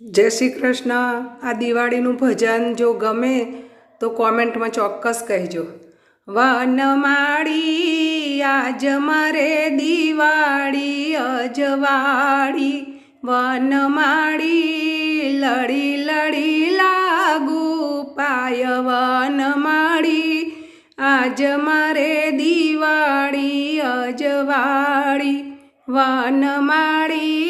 જય શ્રી કૃષ્ણ. આ દિવાળીનું ભજન જો ગમે તો કોમેન્ટમાં ચોક્કસ કહેજો. વનમાળી આજ મારે દિવાળી અજવાળી વનમાળી લડી લડી, લાગુ પાય વનમાળી આજ મારે દિવાળી અજવાળી વનમાળી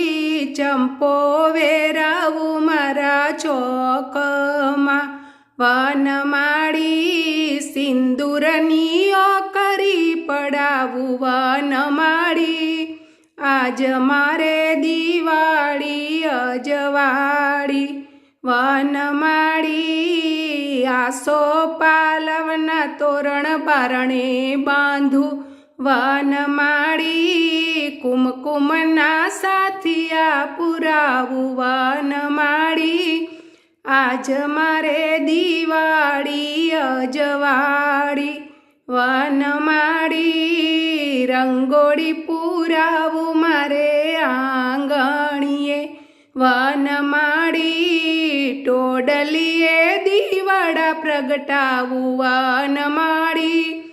ચંપો વેરાવું મારા ચોકમાં. વનમાળી સિંદૂરનીઓ કરી પડાવું વનમાળી આજ મારે દિવાળી અજવાળી. વનમાળી આસો પાલવના તોરણ બારણે બાંધું. વનમાળી કુમકુમના સાથિયા પુરાવું. વનમાળી આજ મારે દિવાળી અજવાળી. વનમાળી રંગોળી પુરાવું મારે આંગણીએ. વનમાળી ટોડલીએ દિવાળા પ્રગટાવું. વનમાળી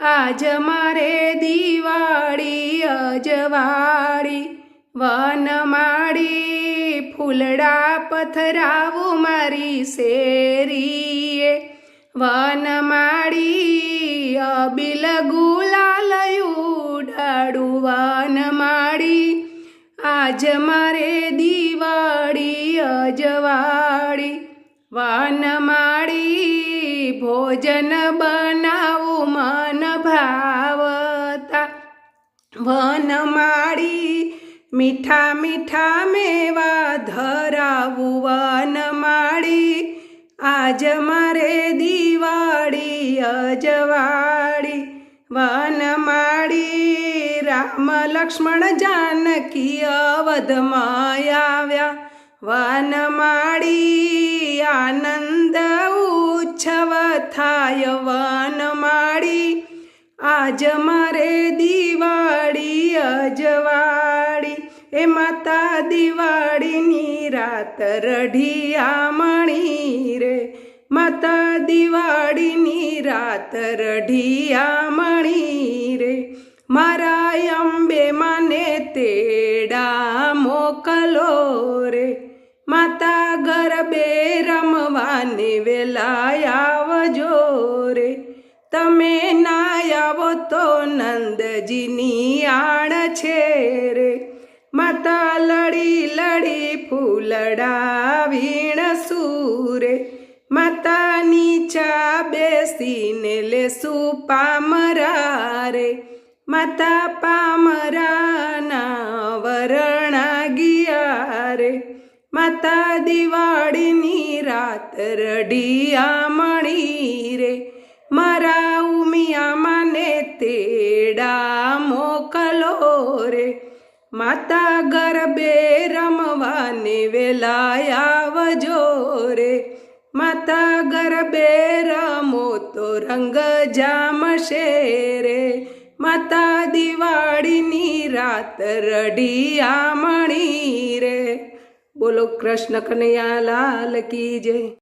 આજ મારે દિવાળી અજવાળી વનમાળી ફૂલડા પથરાવું મારી શેરીએ. વનમાળી અબિલ ગુલાલ વન વનમાળી આજ મારે દિવાળી અજવાળી વનમાળી ભોજન બનાવું મન ભાવતા વનમાળી મીઠા મીઠા મેવા ધરાવું વનમાળી આજ મારે દિવાળી, અજવાળી. વનમાળી રામ લક્ષ્મણ જાનકી અવધમાં આવ્યા. વનમાળી આનંદ ઉચ્છવ થાય વનમાળી આજ મારે દિવાળી અજવાળી એ માતા દિવાળીની રાત રઢિયા મણી રે. માતા દિવાળીની રાત રઢિયા મણી રે. મારા અંબે માને તેડા મોકલો રે. માતા ગરબે રમવાને વેલા આવજો રે. તમે ના આવો તો નંદજીની આણ છે રે. માતા લડી લડી ફૂલડા વીણ સૂરે. માતા નીચા બેસીને લેશું પામરા રે. માતા પામરાના વરણા ગયા રે. માતા દિવાળીની રાત રઢિયા માતા ગરબે રમવાને વેલા આવજો રે. માતા ગરબે રમો તો રંગ જામશે રે. માતા દિવાળીની રાત રડી આમણી રે. બોલો કૃષ્ણ કનૈયા લાલ કી જય.